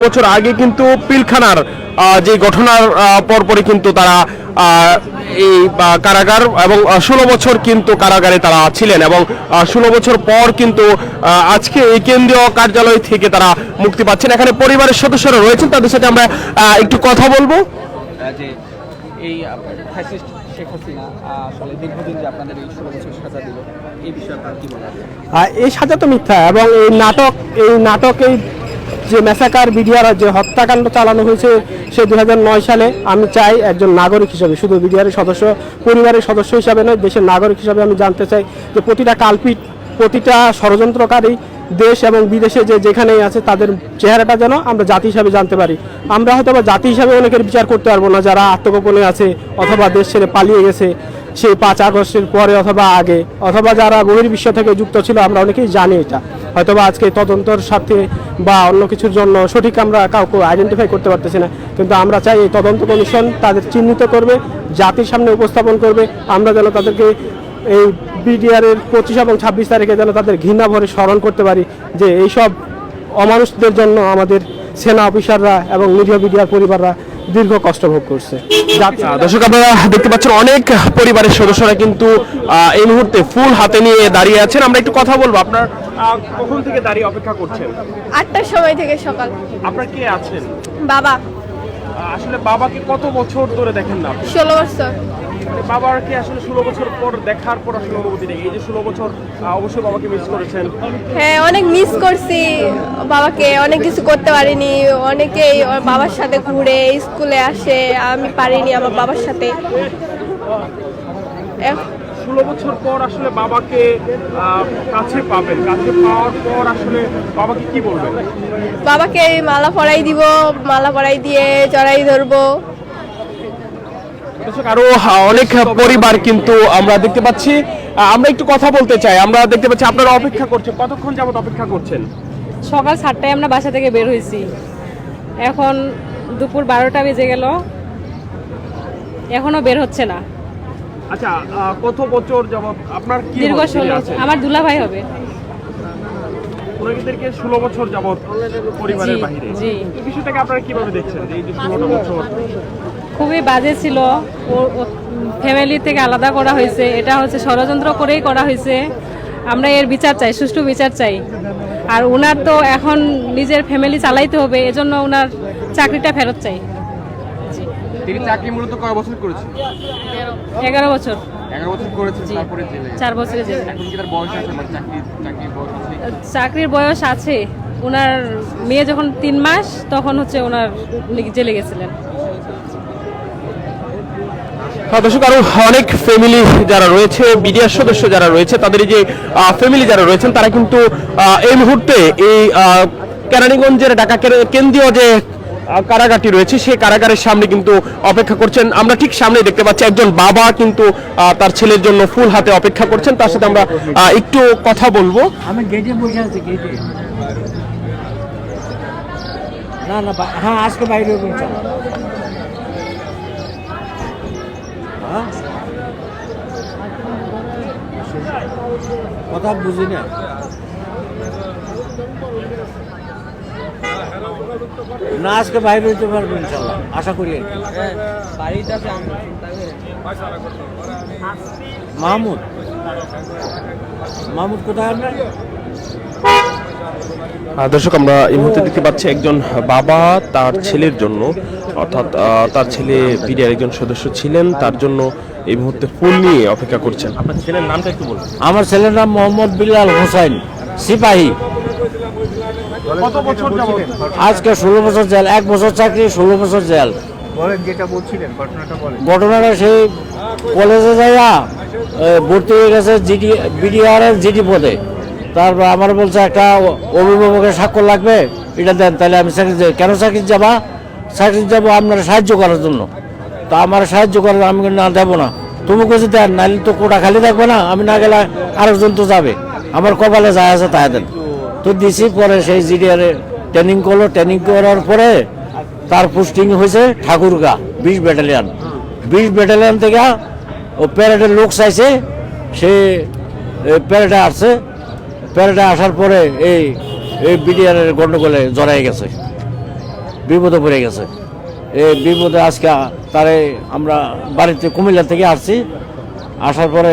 বছর আগে কিন্তু পিলখানার যে ঘটনার পরপরই কিন্তু তারা এই কারাগার এবং ষোলো বছর কিন্তু কারাগারে তারা ছিলেন এবং ষোলো বছর পর কিন্তু আজকে এই কেন্দ্রীয় কার্যালয় থেকে তারা মুক্তি পাচ্ছেন। এখানে পরিবারের সদস্যরা রয়েছেন তাদের সাথে আমরা একটু কথা বলব। এই ফ্যাসিস্ট শেখ হাসিনা আসলে দীর্ঘদিন যে আপনাদের এই ষোলো বছর সাজা দিল এই বিষয়ে আপনার কি বলার এই সাজা তো মিথ্যা এবং এই নাটক এই নাটক এই যে মেসাকার বিডিআর যে হত্যাকাণ্ড চালানো হয়েছে সে দু হাজার নয় সালে, আমি চাই একজন নাগরিক হিসেবে, শুধু বিডিআরের সদস্য, পরিবারের সদস্য হিসাবে নয়, দেশের নাগরিক হিসাবে আমি জানতে চাই যে প্রতিটা কালপিট, প্রতিটা ষড়যন্ত্রকারী দেশ এবং বিদেশে যে যেখানেই আছে, তাদের চেহারাটা যেন আমরা জাতি হিসাবে জানতে পারি। আমরা হয়তো বা জাতি হিসাবে অনেকের বিচার করতে পারব না, যারা আত্মগোপনে আছে অথবা দেশ ছেড়ে পালিয়ে গেছে সেই পাঁচ আগস্টের পরে অথবা আগে, অথবা যারা বহির্বিশ্ব থেকে যুক্ত ছিল, আমরা অনেকেই জানি এটা। হয়তোবা আজকে তদন্তর সাথে বা অন্য কিছুর জন্য সঠিক আমরা কাউকে আইডেন্টিফাই করতে পারতেছি না। কিন্তু আমরা চাই এই তদন্ত কমিশন তাদের চিহ্নিত করবে, জাতির সামনে উপস্থাপন করবে। আমরা যেন তাদেরকে এই বিডিআর এর পঁচিশ এবং ছাব্বিশ তারিখে যেন তাদের ঘৃণা ভরে স্মরণ করতে পারি যে এইসব অমানুষদের জন্য আমাদের সেনা অফিসাররা এবং নিরীহ বিডিআর পরিবাররা দীর্ঘ কষ্ট ভোগ করছে। দর্শক আপনারা দেখতে পাচ্ছেন অনেক পরিবারের সদস্যরা কিন্তু এই মুহূর্তে ফুল হাতে নিয়ে দাঁড়িয়ে আছেন। আমরা একটু কথা বলব আপনার কখন থেকে দাঁড়িয়ে অপেক্ষা করছেন? আটটার সময় থেকে সকাল। আপনার কে আছেন? বাবা। আসলে বাবাকে কত বছর ধরে দেখেন না ষোলো বছর। মানে বাবার কি আসলে ষোলো বছর পর দেখার পর আসলে অনুভূতি নেই? এই যে ষোলো বছর অবশ্যই বাবাকে মিস করেছেন। হ্যাঁ অনেক মিস করছি বাবাকে। অনেক কিছু করতে পারিনি। অনেকেই বাবার সাথে ঘুরে স্কুলে আসে আমি পারিনি আমার বাবার সাথে। ষোলো বছর পর আসলে বাবাকে কাছে পাবেন। কাছে পাওয়ার পর আসলে বাবাকে কি বলবেন? বাবাকে মালা পরাই দিব মালা পরাই দিয়ে চড়াই ধরবো। আরও অনেক পরিবার কিন্তু আমরা দেখতে পাচ্ছি। আমরা একটু কথা বলতে চাই। আমরা দেখতে পাচ্ছি আপনারা অপেক্ষা করছেন। কতক্ষণ যাবত অপেক্ষা করছেন? সকাল সাতটায় আমরা বাসা থেকে বের হয়েছি। এখন দুপুর বারোটা বেজে গেল। এখনও বের হচ্ছে না। আচ্ছা কত বছর যাবত আপনার কি দীর্ঘ ষোলো আমার দুলাভাই হবে। ওনাদেরকে ষোলো বছর যাবত পরিবারের বাইরে এই বিষয়টাকে আপনারা কীভাবে দেখছেন? এই যে ষোলোটা বছর। খুবই বাজে ছিল। ফ্যামিলি থেকে আলাদা করা হয়েছে। এটা হচ্ছে ষড়যন্ত্র করেই করা হয়েছে। আমরা এর বিচার চাই সুষ্ঠু বিচার চাই। আর ওনার তো এখন নিজের ফ্যামিলি চালাইতে হবে এজন্য ওনার চাকরিটা ফেরত চাই। তিনি চাকরি মূলত কয় বছর করেছেন? এগারো বছর। চাকরির বয়স আছে? ওনার মেয়ে যখন তিন মাস তখন হচ্ছে ওনার জেলে গেছিলেন। দর্শক, আরও অনেক ফ্যামিলি যারা রয়েছে বিডিআর সদস্য যারা রয়েছে, তাদের যে ফ্যামিলি যারা রয়েছেন, তারা কিন্তু এই মুহূর্তে এই কেরানীগঞ্জের ঢাকা কেন্দ্রীয় যে কারাগারটি রয়েছে, সেই কারাগারের সামনে কিন্তু অপেক্ষা করছেন। আমরা ঠিক সামনে দেখতে পাচ্ছি একজন বাবা কিন্তু তার ছেলের জন্য ফুল হাতে অপেক্ষা করছেন। তার সাথে আমরা একটু কথা বলব। আমি গেটে বসে আছি গেটে না না হ্যাঁ আজকে বাইরে কথা বুঝি না না, আজকে বাইরে হইতে পারব ইনশাল্লাহ, আশা করি। মাহমুদ মাহমুদ কোথায় আপনার দর্শক আমরা এই মুহূর্তে দেখতে পাচ্ছি একজন বাবা তার ছেলের জন্য অর্থাৎ তার ছেলে বিডিআর একজন সদস্য ছিলেন তার জন্য এই মুহূর্তে ফুল নিয়ে অপেক্ষা করছেন। আপনার ছেলের নামটা একটু বলুন। আমার ছেলের নাম মোহাম্মদ বিলাল হোসাইন সিপাহী। কত বছর আজকে ষোলো বছর জেল এক বছর চাকরি ষোলো বছর জেল। বলেন যেটা বলছিলেন ঘটনাটা বলেন। ঘটনাটা সেই কলেজে যাইয়া ভর্তি হয়ে গেছে জিডি বিডিআর এর জিডি পদে। তারপর আমার বলছে একটা অভিভাবকের স্বাক্ষর লাগবে, এটা দেন, তাহলে আমি চাকরি যাই কেন চাকরি যাবা চাকরি যাব আপনার সাহায্য করার জন্য। তা আমার সাহায্য করার আমি না, দেবো না। তুমি কিছু দেন, নাহলে তো কোটা খালি থাকবে না, আমি না গেলে আরেকজন তো যাবে। আমার কপালে যায় আছে তাই দেন। তো দিছি, পরে সেই জিডিআর ট্রেনিং করল। ট্রেনিং করার পরে তার পোস্টিং হয়েছে ঠাকুরগা, বিশ ব্যাটালিয়ান বিশ ব্যাটালিয়ান থেকে ও প্যারেডের লোক চাইছে, সে প্যারেডে আসছে। প্যারেডে আসার পরে এই এই বিডিআরের গণ্ডগোলে জড়াই গেছে, বিপদে পড়ে গেছে। এই বিপদে আজকে তারে আমরা বাড়িতে কুমিল্লা থেকে আসছি, আসার পরে